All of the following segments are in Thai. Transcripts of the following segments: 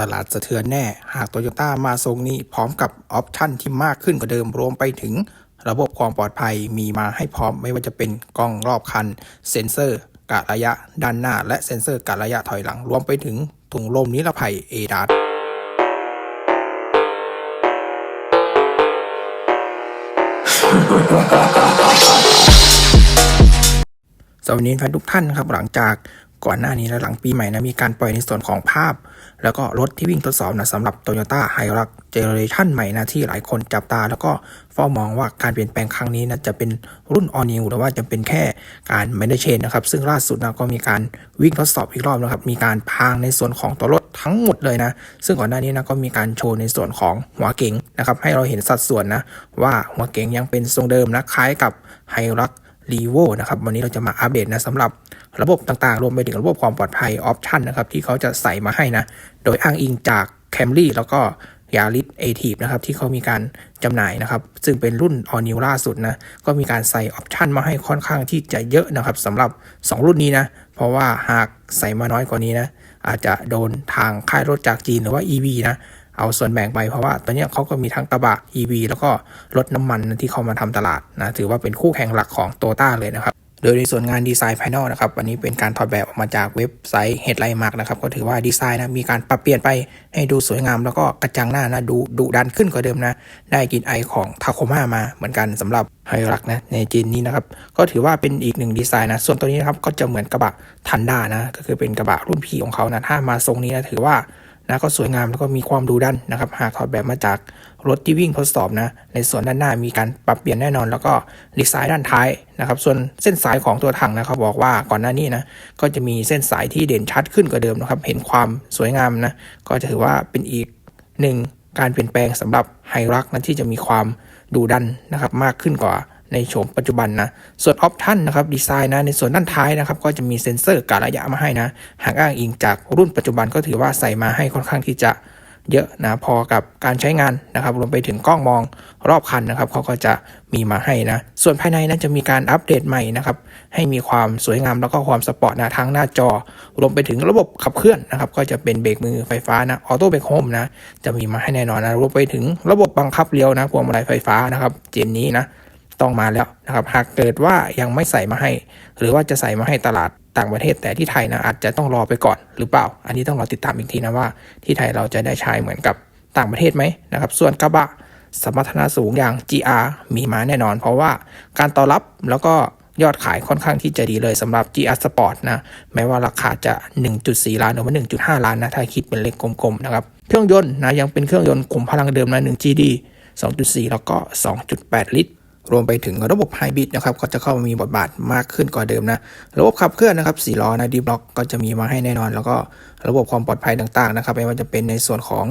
ตลาดสะเทือนแน่ หากโตโยต้ามาทรงนี้พร้อมกับออปชั่นที่มากขึ้นกว่าเดิมรวมไปถึง ระบบความปลอดภัยมีมาให้พร้อมไม่ว่าจะเป็นกล้องรอบคัน เซ็นเซอร์กะระยะด้านหน้า และเซ็นเซอร์กะระยะถอยหลังรวมไปถึงถุงลมนิรภัยเอดาสวัสดีแฟนทุกท่านครับหลังจาก ก่อนหน้านี้และหลังปีใหม่นะมีการปล่อยในส่วนของภาพ แล้วก็รถที่วิ่งทดสอบนะสำหรับ Toyota h i r u x Generation ใหม่นะที่หลายคนจับตา แล้วก็เฝ้ามองว่าการเปลี่ยนแปลงครั้งนี้นะจะเป็นรุ่น All New หรือว่าจะเป็นแค่การไม่ได้เชนนะครับ ซึ่งล่าสุดนะก็มีการวิ่งทดสอบอีกรอบนะครับมีการพางในส่วนของตัวรถทั้งหมดเลยนะ ซึ่งก่อนหน้านี้นะก็มีการโชว์ในส่วนของหัวเก๋งนะครับให้เราเห็นสัดส่วนนะว่าหัวเก๋งยังเป็นทรงเดิมนะคล้ายกับ h i r u x รีโวนะครับวันนี้เราจะมาอัปเดตนะสำหรับ ระบบต่างๆ รวมไปถึงระบบความปลอดภัยออปชันนะครับที่เขาจะใส่มาให้นะ โดยอ้างอิงจาก Camry แล้วก็ยาริสเอทีฟนะครับที่เขามีการจำหน่ายนะครับ ซึ่งเป็นรุ่นออนิวล่าสุดนะ ก็มีการใส่ออปชันมาให้ค่อนข้างที่จะเยอะนะครับสำหรับ 2 รุ่นนี้นะ เพราะว่าหากใส่มาน้อยกว่านี้นะ อาจจะโดนทางค่ายรถจากจีนหรือว่า EV นะ เอาส่วนแบ่งไปเพราะว่าตอนนี้เขาก็มีทั้งกระบะ EV แล้วก็รถน้ำมันที่เข้ามาทำตลาดนะถือว่าเป็นคู่แข่งหลักของโตต้าเลยนะครับ โดยในส่วนงานดีไซน์ภายนอกนะครับวันนี้เป็นการถอดแบบออกมาจากเว็บไซต์ Headline Mark นะครับก็ถือว่าดีไซน์นะมีการปรับเปลี่ยนไปให้ดูสวยงาม แล้วก็กระจังหน้านะดูดุดันขึ้นกว่าเดิมนะ ได้กลินไอของทาโคมามาเหมือนกันสำหรับไฮรักนะในจีนนี้นะครับก็ถือว่าเป็นอีกหนึ่งดีไซน์นะส่วนตัวนี้นะครับก็จะเหมือนกระบะทันด้านะก็คือเป็นกระบะรุ่นพี่ของเขานะถ้ามาทรงนี้นะถือว่า นะก็สวยงามแล้วก็มีความดูดันนะครับหากถอดแบบมาจากรถที่วิ่งทดสอบนะในส่วนด้านหน้ามีการปรับเปลี่ยนแน่นอน แล้วก็ดีไซน์ด้านท้ายนะครับส่วนเส้นสายของตัวถังนะครับบอกว่าก่อนหน้านี้นะก็จะมีเส้นสายที่เด่นชัดขึ้นกว่าเดิมนะครับเห็นความสวยงามนะก็จะถือว่าเป็นอีกหนึ่งการเปลี่ยนแปลงสำหรับไฮรักนะที่จะมีความดูดันนะครับมากขึ้นกว่า ในโฉมปัจจุบันนะ ส่วนออปชันนะครับดีไซน์นะในส่วนด้านท้ายนะครับก็จะมีเซ็นเซอร์กะระยะมาให้นะ หากอ้างอิงจากรุ่นปัจจุบันก็ถือว่าใส่มาให้ค่อนข้างที่จะเยอะนะพอกับการใช้งานนะครับรวมไปถึงกล้องมองรอบคันนะครับเขาก็จะมีมาให้นะ ส่วนภายในนั้นจะมีการอัปเดตใหม่นะครับให้มีความสวยงามแล้วก็ความสปอร์ตนะทั้งหน้าจอ รวมไปถึงระบบขับเคลื่อนนะครับ ก็จะเป็นเบรกมือไฟฟ้านะออโต้เบรกโฮมนะจะมีมาให้แน่นอนนะรวมไปถึงระบบบังคับเลี้ยวนะพวงมาลัยไฟฟ้านะครับ เจนนี้นะ ต้องมาแล้วนะครับ หากเกิดว่ายังไม่ใส่มาให้ หรือว่าจะใส่มาให้ตลาดต่างประเทศแต่ที่ไทยนะอาจจะต้องรอไปก่อนหรือเปล่า อันนี้ต้องรอติดตามอีกทีนะว่า ที่ไทยเราจะได้ใช้เหมือนกับต่างประเทศไหมนะครับ ส่วนกระบะสมรรถนะสูงอย่าง GR มีมาแน่นอน เพราะว่าการตอบรับแล้วก็ยอดขายค่อนข้างที่จะดีเลยสำหรับ GR Sport นะ แม้ว่าราคาจะ 1.4 ล้านหรือว่า1.5 ล้านนะ ถ้าคิดเป็นเลขกลมๆนะครับ เครื่องยนต์นะยังเป็นเครื่องยนต์กลุ่มพลังเดิมนะ 1 GD 2.4 แล้วก็ 2.8 ลิตร รวมไปถึงระบบไฮบริดนะครับก็จะเข้ามามีบทบาทมากขึ้นกว่าเดิมนะ ระบบขับเคลื่อนนะครับ4ล้อนะดีบล็อกก็จะมีมาให้แน่นอน แล้วก็ระบบความปลอดภัยต่างๆนะครับไม่ว่าจะเป็นในส่วนของ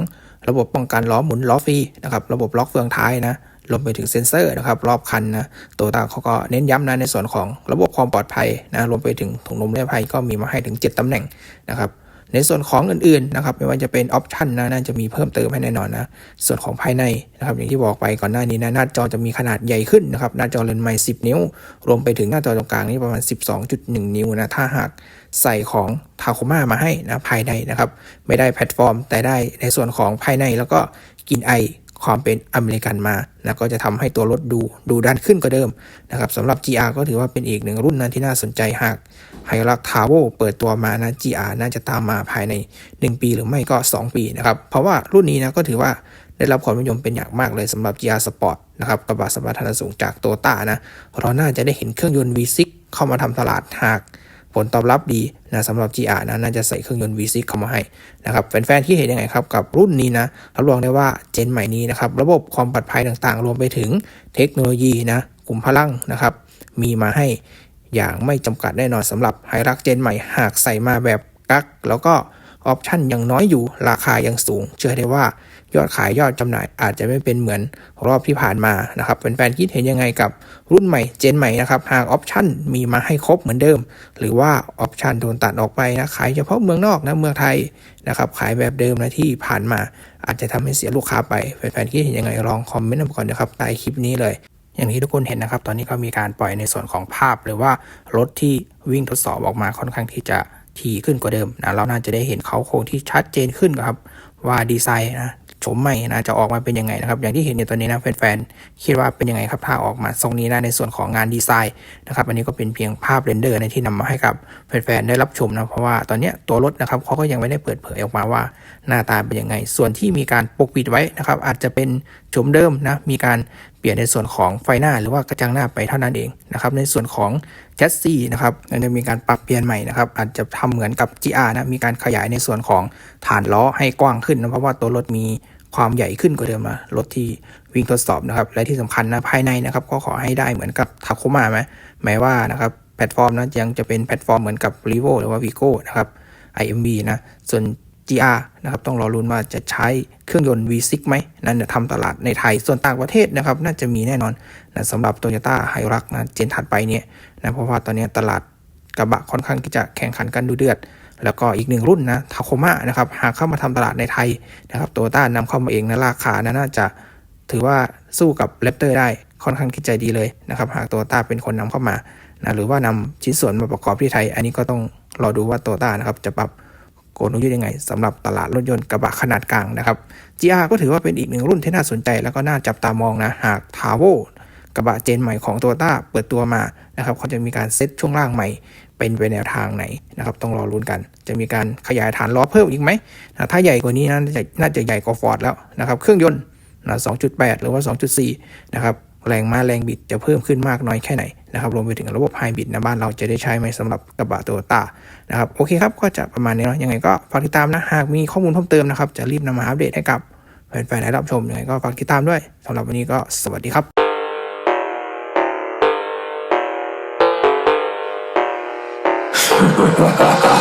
ระบบป้องกันล้อหมุนล้อฟรีนะครับระบบล็อกเฟืองท้ายนะรวมไปถึงเซ็นเซอร์นะครับรอบคันนะตัวต่างเขาก็เน้นย้ำนะในส่วนของระบบความปลอดภัยนะรวมไปถึงถุงลมนิรภัยก็มีมาให้ถึง 7ตำแหน่งนะครับ ในส่วนของอื่นๆนะครับไม่ว่าจะเป็นออปชันนะน่าจะมีเพิ่มเติมให้แน่นอนนะส่วนของภายในนะครับอย่างที่บอกไปก่อนหน้านี้นะหน้าจอจะมีขนาดใหญ่ขึ้นนะครับหน้าจอเลนส์ใหม่ 10 นิ้ว รวมไปถึงหน้าจอตรงกลางนี่ประมาณ 12.1 นิ้วนะถ้าหากใส่ของทาโคมามาให้นะภายในนะครับไม่ได้แพลตฟอร์ม แต่ได้ในส่วนของภายในแล้วก็กินไอ ความเป็นอเมริกันมานะก็จะทำให้ตัวรถดูดูด้านขึ้นกว่าเดิมนะครับสำหรับ GR ก็ถือว่าเป็นอีกหนึ่งรุ่นนะที่น่าสนใจหากไฮรักทาวโวเปิดตัวมานะ GR น่าจะตามมาภายใน 1 ปีหรือไม่ก็ 2 ปีนะครับเพราะว่ารุ่นนี้นะก็ถือว่าได้รับความนิยมเป็นอย่างมากเลยสำหรับ GR Sport นะครับกระบะสมรรถนะสูงจากโตต้านะเราน่าจะได้เห็นเครื่องยนต์ V6 เข้ามาทำตลาดหาก ผลตอบรับดีนะสำหรับ GR นะน่าจะใส่เครื่องยนต์ V6 เข้ามาให้นะครับแฟนๆที่เห็นยังไงครับกับรุ่นนี้นะรับรองได้ว่าเจนใหม่นี้นะครับระบบความปลอดภัยต่างๆ รวมไปถึงเทคโนโลยีนะกลุ่มพลังนะครับมีมาให้อย่างไม่จำกัดแน่นอนสำหรับไฮรักเจนใหม่หากใส่มาแบบกักแล้วก็ ออปชันยังน้อยอยู่ราคายังสูง เชื่อได้ว่ายอดขายยอดจำหน่ายอาจจะไม่เป็นเหมือนรอบที่ผ่านมานะครับแฟนๆคิดเห็นยังไงกับรุ่นใหม่เจนใหม่นะครับหากออปชันมีมาให้ครบเหมือนเดิม หรือว่าออปชันโดนตัดออกไปนะขายเฉพาะเมืองนอกนะเมืองไทยนะครับขายแบบเดิมนะที่ผ่านมา อาจจะทำให้เสียลูกค้าไปแฟนๆคิดเห็นยังไงลองคอมเมนต์มาก่อนนะครับใต้คลิปนี้เลยอย่างที่ทุกคนเห็นนะครับ ตอนนี้ก็มีการปล่อยในส่วนของภาพ หรือว่ารถที่วิ่งทดสอบออกมาค่อนข้างที่จะ ถี่ขึ้นกว่าเดิมนะเราน่าจะได้เห็นเขาโครงที่ชัดเจนขึ้นครับ ว่าดีไซน์นะโฉมใหม่นะจะออกมาเป็นยังไงนะครับ อย่างที่เห็นอยู่ตอนนี้นะแฟนๆคิดว่าเป็นยังไงครับถ้าออกมาทรงนี้นะในส่วนของงานดีไซน์นะครับ อันนี้ก็เป็นเพียงภาพเรนเดอร์ในที่นำมาให้กับแฟนๆได้รับชมนะเพราะว่าตอนนี้ตัวรถนะครับเขาก็ยังไม่ได้เปิดเผยออกมาว่าหน้าตาเป็นยังไง ส่วนที่มีการปกปิดไว้นะครับ อาจจะเป็นโฉมเดิมนะมีการ เปลี่ยนในส่วนของไฟหน้าหรือว่ากระจังหน้าไปเท่านั้นเองนะครับในส่วนของแชสซีนะครับจะมีการปรับเปลี่ยนใหม่นะครับอาจจะทำเหมือนกับ GR นะมีการขยายในส่วนของฐานล้อให้กว้างขึ้นนะเพราะว่าตัวรถมีความใหญ่ขึ้นกว่าเดิมนะรถที่วิ่งทดสอบนะครับและที่สำคัญนะภายในนะครับก็ขอให้ได้เหมือนกับทาโคมาไหมหมายว่านะครับแพลตฟอร์มนะยังจะเป็นแพลตฟอร์มเหมือนกับ r e v o หรือว่า Vigo นะครับ IMV นะส่วน GR นะครับต้องรอรุ้นว่าจะใช้เครื่องยนต์ V6 ไหมนั่นจะทำตลาดในไทยส่วนต่างประเทศนะครับน่าจะมีแน่นอนนะสำหรับ Toyota h i l u x นะเจนถัดไปเนี่ยนะเพราะว่าตอนนี้ตลาดกระบะค่อนข้างที่จะแข่งขันกันดูเดือด แล้วก็อีกหนึ่งรุ่นนะทาโคมานะครับหากเข้ามาทำตลาดในไทยนะครับโตโยต้านำเข้ามาเองนะราคานะน่าจะถือว่าสู้กับแรปเตอร์ได้ค่อนข้างคิดใจดีเลยนะครับหากโตโยต้าเป็นคนนำเข้ามานะหรือว่านำชิ้นส่วนมาประกอบที่ไทย อันนี้ก็ต้องรอดูว่าโตโยต้านะครับจะปรับ กลยุทธ์ยังไงสำหรับตลาดรถยนต์กระบะขนาดกลางนะครับ GR ก็ถือว่าเป็นอีกหนึ่งรุ่นที่น่าสนใจ แล้วก็น่าจับตามองนะหากทาโวกระบะเจนใหม่ของโตโยต้าเปิดตัวมานะครับเขาจะมีการเซตช่วงล่างใหม่ เป็นไปแนวทางไหนนะครับต้องรอลุ้นกัน จะมีการขยายฐานล้อเพิ่มอีกไหมนะถ้าใหญ่กว่านี้น่าจะน่าจะใหญ่กว่าฟอร์ดแล้วนะครับเครื่องยนต์นะ2.8 หรือว่า 2.4 นะครับแรงม้าแรงบิดจะเพิ่มขึ้นมากน้อยแค่ไหน นะครับรวมไปถึงระบบไฮบริดนะบ้านเราจะได้ใช้ไหมสำหรับกระบะโตโยต้านะครับโอเคครับก็จะประมาณนี้เนาะยังไงก็ฝากติดตามนะหากมีข้อมูลเพิ่มเติมนะครับจะรีบนำมาอัปเดตให้กับแฟนๆได้รับชมยังไงก็ฝากติดตามด้วยสำหรับวันนี้ก็สวัสดีครับ Ha ha ha.